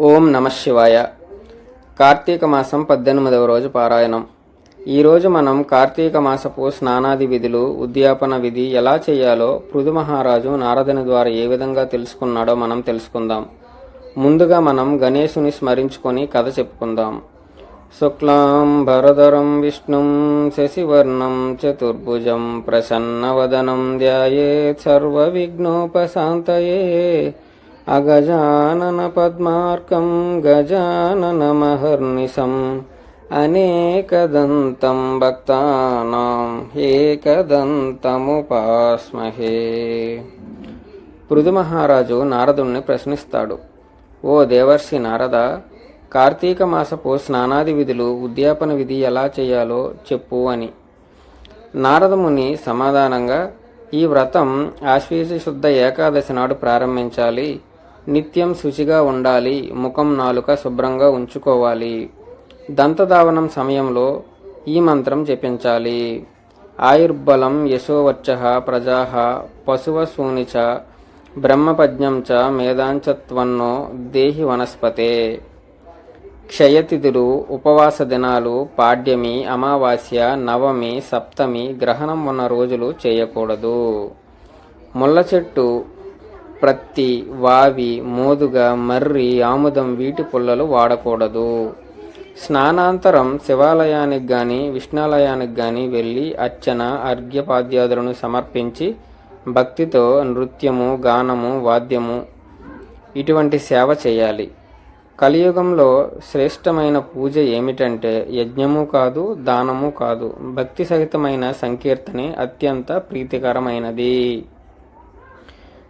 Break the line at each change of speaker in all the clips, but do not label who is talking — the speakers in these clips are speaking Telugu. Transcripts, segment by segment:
ఓం నమ శివాయ. కార్తీక మాసం పద్దెనిమిదవ రోజు పారాయణం. ఈరోజు మనం కార్తీక మాసపు స్నానాది విధులు ఉద్యాపన విధి ఎలా చేయాలో పృథు మహారాజు నారదుని ద్వారా ఏ విధంగా తెలుసుకున్నాడో మనం తెలుసుకుందాం. ముందుగా మనం గణేశుని స్మరించుకొని కథ చెప్పుకుందాం. శుక్లాం భరధరం విష్ణుం శశివర్ణం చతుర్భుజం ప్రసన్నవదనం ధ్యాయేత్ సర్వవిఘ్నోపశాంతయే. విఘ్నోపశాంతయే పద్మార్కం గజాననమహర్నిశం అనేకదంతం భక్తానాం ఏకదంతముపాస్మహే. పృథు మహారాజు నారదుణ్ణి ప్రశ్నిస్తాడు ఓ దేవర్షి నారద కార్తీక మాసపు స్నానాది విధులు ఉద్యాపన విధి ఎలా చేయాలో చెప్పు అని. నారదముని సమాధానంగా ఈ వ్రతం ఆశ్వీజ శుద్ధ ఏకాదశి నాడు ప్రారంభించాలి. నిత్యం శుచిగా ఉండాలి ముఖం నాలుక శుభ్రంగా ఉంచుకోవాలి. దంతధావనం సమయంలో ఈ మంత్రం జపించాలి. ఆయుర్బలం యశోవర్చ ప్రజా పశువసూని చ బ్రహ్మపజ్ఞం చ మేధాంచత్వన్నో దేహి వనస్పతే. క్షయతిథులు ఉపవాస దినాలు పాడ్యమి అమావాస్య నవమి సప్తమి గ్రహణం ఉన్న రోజులు చేయకూడదు. ముళ్ళ చెట్టు ప్రత్తి వావి మోదుగ మర్రి ఆముదం వీటి పుల్లలు వాడకూడదు. స్నానాంతరం శివాలయానికి కానీ విష్ణాలయానికి కానీ వెళ్ళి అర్చన అర్ఘ్యపాద్యాదులను సమర్పించి భక్తితో నృత్యము గానము వాద్యము ఇటువంటి సేవ చేయాలి. కలియుగంలో శ్రేష్టమైన పూజ ఏమిటంటే యజ్ఞము కాదు దానము కాదు. భక్తి సహితమైన సంకీర్తనే అత్యంత ప్రీతికరమైనది.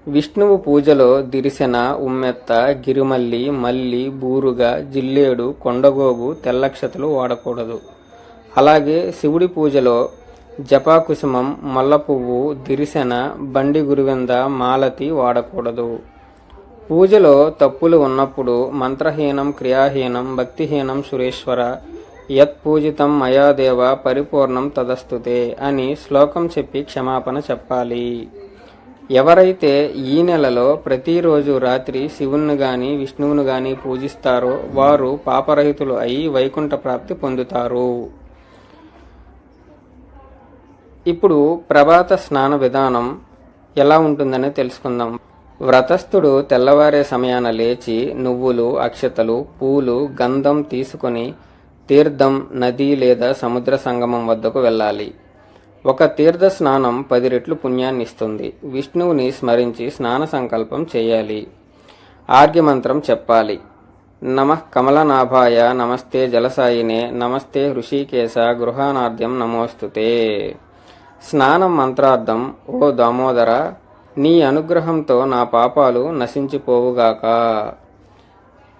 విష్ణువు పూజలో దిరిసెన ఉమ్మెత్త గిరిమల్లి మల్లి బూరుగ జిల్లేడు కొండగోగు తెల్లక్షతలు వాడకూడదు. అలాగే శివుడి పూజలో జపాకుసుమం మల్ల పువ్వు దిరిసెన బండి గురువింద మాలతి వాడకూడదు. పూజలో తప్పులు ఉన్నప్పుడు మంత్రహీనం క్రియాహీనం భక్తిహీనం సురేశ్వర యత్ పూజితం మయాదేవ పరిపూర్ణం తదస్తుతే అని శ్లోకం చెప్పి క్షమాపణ చెప్పాలి. ఎవరైతే ఈ నెలలో ప్రతిరోజు రాత్రి శివుణ్ణి గాని విష్ణువును గాని పూజిస్తారో వారు పాపరహితులు అయి వైకుంఠ ప్రాప్తి పొందుతారు. ఇప్పుడు ప్రభాత స్నాన విధానం ఎలా ఉంటుందని తెలుసుకుందాం. వ్రతస్థుడు తెల్లవారే సమయాన లేచి నువ్వులు అక్షతలు పూలు గంధం తీసుకొని తీర్థం నది లేదా సముద్ర సంగమం వద్దకు వెళ్ళాలి. ఒక తీర్థ స్నానం పది రెట్లు పుణ్యాన్ని ఇస్తుంది విష్ణువుని స్మరించి స్నాన సంకల్పం చేయాలి. ఆర్గ్యమంత్రం చెప్పాలి. నమ కమలనాభాయ నమస్తే జలసాయినే నమస్తే హృషికేశ గృహానాద్యం నమోస్తుతే. స్నానం మంత్రార్థం ఓ దామోదర నీ అనుగ్రహంతో నా పాపాలు నశించిపోవుగాక.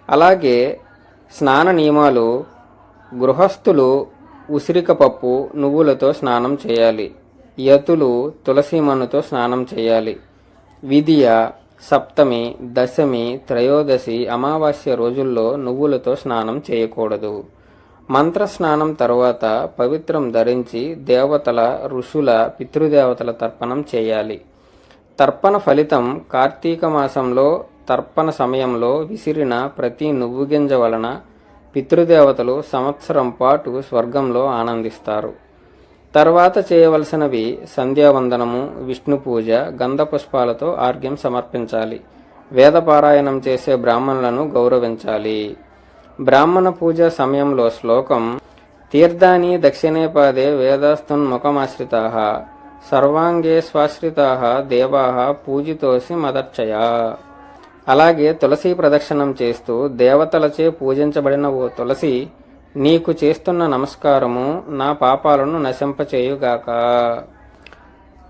అలాగే స్నాన నియమాలు గృహస్థులు ఉసిరికపప్పు నువ్వులతో స్నానం చేయాలి. యతులు తులసి మన్నుతో స్నానం చేయాలి. విధియ సప్తమి దశమి త్రయోదశి అమావాస్య రోజుల్లో నువ్వులతో స్నానం చేయకూడదు. మంత్ర స్నానం తరువాత పవిత్రం ధరించి దేవతల ఋషుల పితృదేవతల తర్పణం చేయాలి. తర్పణ ఫలితం కార్తీక మాసంలో తర్పణ సమయంలో విసిరిన ప్రతి నువ్వు గింజ వలన పితృదేవతలు సంవత్సరం పాటు స్వర్గంలో ఆనందిస్తారు. తర్వాత చేయవలసినవి సంధ్యావందనము విష్ణు పూజ గంధ పుష్పాలతో ఆర్ఘ్యం సమర్పించాలి. వేదపారాయణం చేసే బ్రాహ్మణులను గౌరవించాలి. బ్రాహ్మణ పూజ సమయంలో శ్లోకం తీర్థాని దక్షిణే పాదే వేదాస్తున్ముఖమాశ్రితా సర్వాంగే స్వాశ్రితా దేవా పూజితోసి మదర్చయ. అలాగే తులసి ప్రదక్షిణం చేస్తూ దేవతలచే పూజించబడిన ఓ తులసి నీకు చేస్తున్న నమస్కారము నా పాపాలను నశింపచేయుగాక.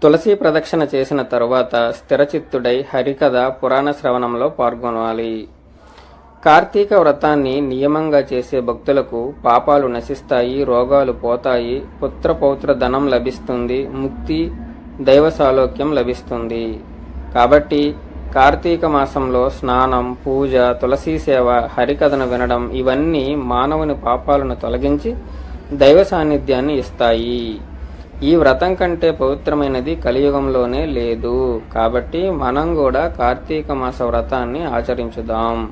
తులసి ప్రదక్షిణ చేసిన తరువాత స్థిరచిత్తుడై హరికథ పురాణ శ్రవణంలో పాల్గొనాలి. కార్తీక వ్రతాన్ని నియమంగా చేసే భక్తులకు పాపాలు నశిస్తాయి రోగాలు పోతాయి పుత్ర పౌత్ర ధనం లభిస్తుంది ముక్తి దైవ సాలోక్యం లభిస్తుంది. కాబట్టి కార్తీక మాసంలో స్నానం పూజ తులసీ సేవ హరికథను వినడం ఇవన్నీ మానవుని పాపాలను తొలగించి దైవ సాన్నిధ్యాన్ని ఇస్తాయి. ఈ వ్రతం కంటే పవిత్రమైనది కలియుగంలోనే లేదు. కాబట్టి మనం కూడా కార్తీక మాస వ్రతాన్ని ఆచరించుదాం.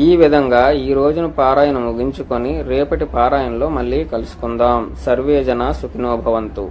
ఈ విధంగా ఈ రోజున పారాయణ ముగించుకొని రేపటి పారాయణలో మళ్ళీ కలుసుకుందాం. సర్వేజన సుఖినోభవంతు